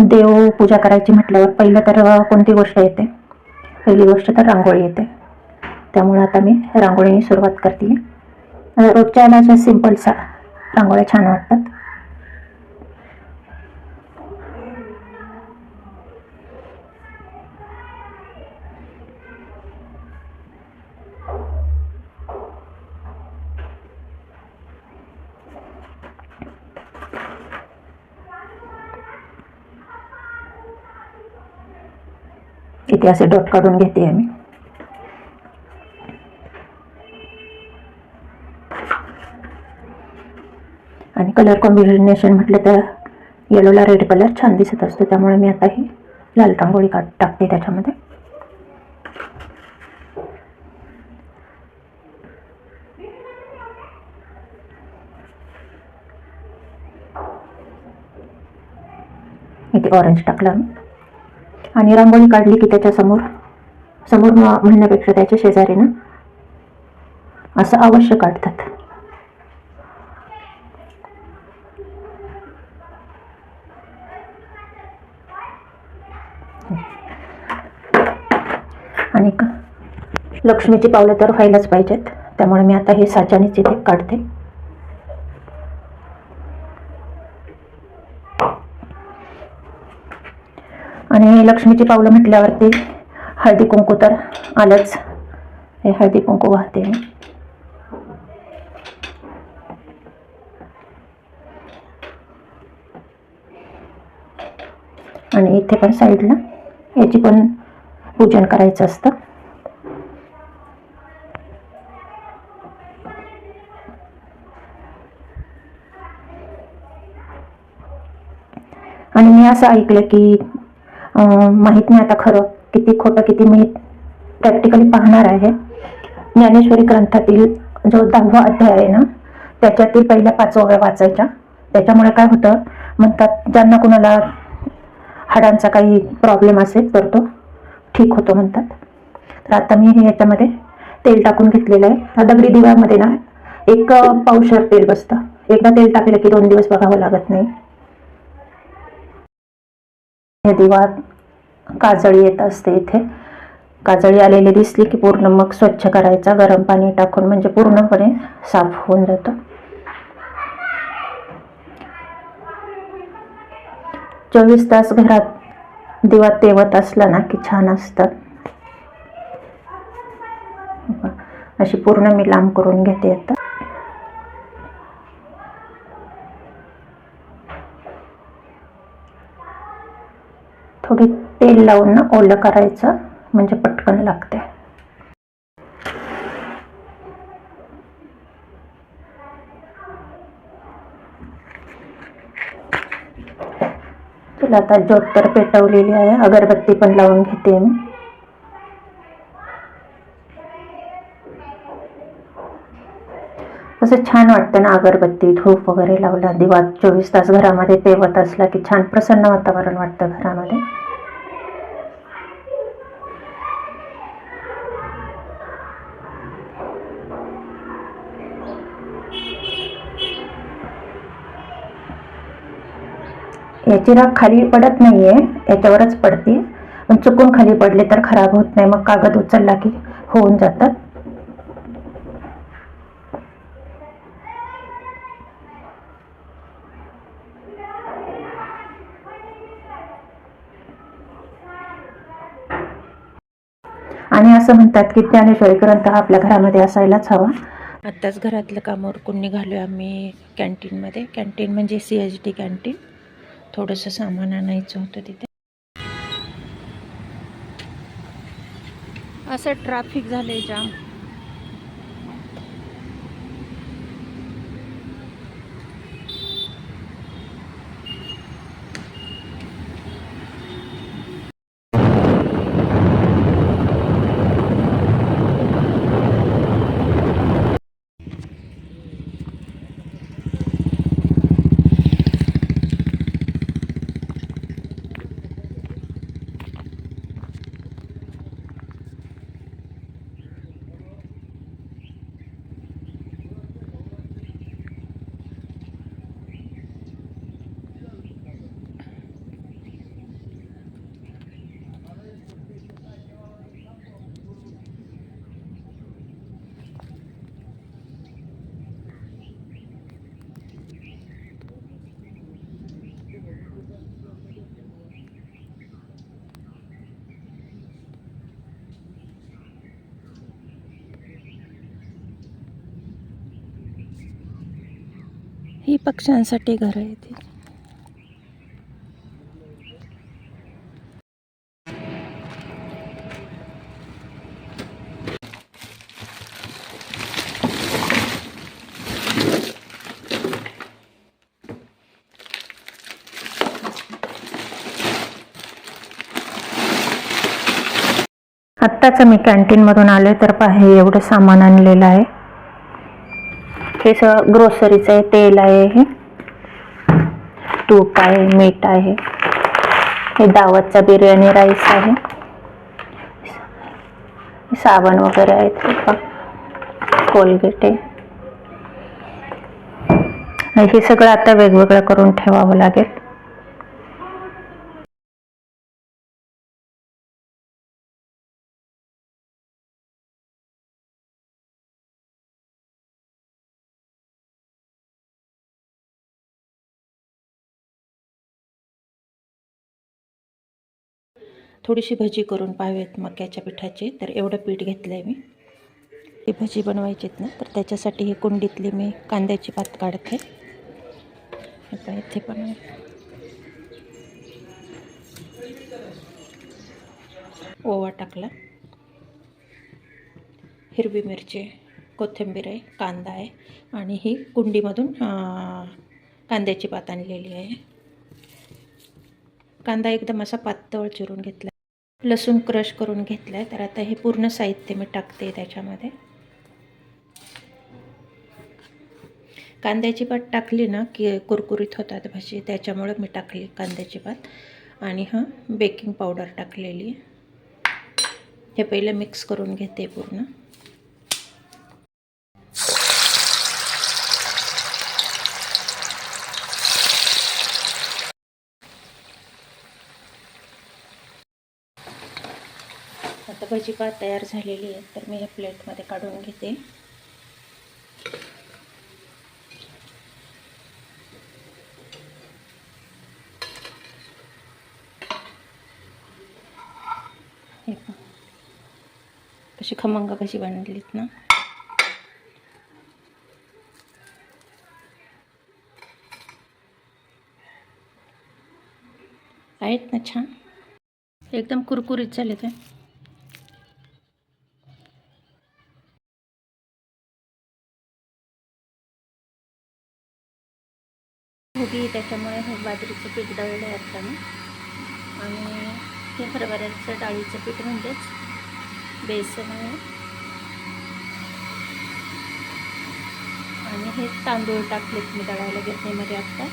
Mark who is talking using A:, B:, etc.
A: देव पूजा करायची म्हटल्यावर पहिलं तर कोणती गोष्ट येते? पहिली गोष्ट तर रांगोळी येते. त्यामुळे आता मी रांगोळीने सुरुवात करते रोजच्या अशा सिम्पलसा रांगोळ्या छान वाटतात. इथे असे डॉट काढून घेते आम्ही. आणि कलर कॉम्बिनेशन म्हटलं तर येलोला रेड कलर छान दिसत असतो. त्यामुळे मी आता ही लाल रांगोळी काढ टाकते त्याच्यामध्ये. इथे ऑरेंज टाकला मी आणि रांगोळी काढली की त्याच्यासमोर समोर म्हणण्यापेक्षा त्याच्या शेजारी ना असं अवश्य काढतात. आणि लक्ष्मीची पावलं तर व्हायलाच पाहिजेत. त्यामुळे मी आता हे साच्यानेच इथे काढते. आणि लक्ष्मीची पावलं म्हटल्यावरती हळदी कुंकू तर आलंच. हे हळदी कुंकू वाहते मी. आणि इथे पण साईडला याची पण पूजन करायचं असतं. आणि मी असं ऐकलं की माहीत नाही आता खरं. किती खोटं किती मी प्रॅक्टिकली पाहणार आहे. ज्ञानेश्वरी ग्रंथातील जो दहावा अध्याय आहे ना त्याच्यातील पहिल्या पाच ओव्या वाचायच्या. त्याच्यामुळे काय होतं म्हणतात ज्यांना कुणाला हाडांचा काही प्रॉब्लेम असेल तर तो ठीक होतो म्हणतात. तर आता मी हे याच्यामध्ये तेल टाकून घेतलेलं आहे. दगडी दिव्यामध्ये ना एक पावशर तेल बसतं. एकदा तेल टाकलं की दोन दिवस बघावं लागत नाही. हे दिवा काजळी येत असते इथे. काजळी आलेली दिसली की पूर्ण मग स्वच्छ करायचा गरम पाणी टाकून म्हणजे पूर्णपणे साफ होऊन जातो. चोवीस तास घरात दिवा तेवत असला ना की छान असतात अशी पूर्ण मी लांब करून घेते आता. थोडी तेल लावून ना ओलं करायचं म्हणजे पटकन लागते. तुला आता ज्योत तर पेटवलेली आहे अगरबत्ती पण लावून घेते मी. असं छान वाटतं ना अगरबत्ती धूप वगैरे लावला दिवा चोवीस तास घरामध्ये पेवत असला की छान प्रसन्न वातावरण वाटतं घरामध्ये. याची राख खाली पडत नाहीये याच्यावरच पडते पण चुकून खाली पडले तर खराब होत नाही. मग कागद उचलला की होऊन जातात. आणि असं म्हणतात की ज्ञानेश्वरी ग्रंथ हा आपल्या घरामध्ये असायलाच हवा. आत्ताच घरातलं काम उरकून निघालो आम्ही कॅन्टीनमध्ये. कॅन्टीन म्हणजे सी एच डी कॅन्टीन. थोडंसं सामान आणायचं होतं तिथे. असं ट्रॅफिक झालंय जाम ही पक्ष्यांसाठी घर आहे ती आत्ताच मी कॅन्टीनमधून आले तर पाहे एवढं सामान आणलेलं आहे. हे सगळं ग्रोसरीचं आहे तेल आहे हे. तूप आहे मीठ आहे. हे दावतचा बिर्याणी राईस आहे. साबण वगैरे आहेत कोलगेट आहे. हे सगळं आता वेगवेगळं करून ठेवावं लागेल. थोडीशी भजी करून पाहावेत मक्याच्या पिठाची. तर एवढं पीठ घेतलं आहे मी. ती भजी बनवायचीत ना तर त्याच्यासाठी ही कुंडीतली मी कांद्याची पात काढते. आता इथे पण ओवा टाकला. हिरवी मिरची कोथिंबीर आहे कांदा आहे आणि ही कुंडीमधून कांद्याची पात आणलेली आहे. कांदा एकदम असा पातळ चिरून घेतला लसूण क्रश करून घेतलं आहे तर आता हे पूर्ण साहित्य मी टाकते त्याच्यामध्ये. कांद्याची पात टाकली ना की कुरकुरीत होतात भाजी त्याच्यामुळे मी टाकली कांद्याची पात आणि हां बेकिंग पावडर टाकलेली. आहे हे पहिलं मिक्स करून घेते पूर्ण. आता भजीपा तयार झालेली आहे तर मी हे प्लेटमध्ये काढून घेते. हे कशी खमंग कशी बनलीत ना. आहेत ना छान. एकदम कुरकुरीत झाले ते त्याच्यामुळे हे बाजरीचं पीठ दळलं आहे आता मी. आणि हे हरभऱ्याचं डाळीचं पीठ म्हणजेच बेसन आहे. आणि हे तांदूळ टाकलेत मी दळायला घेतल्यामध्ये आत्ता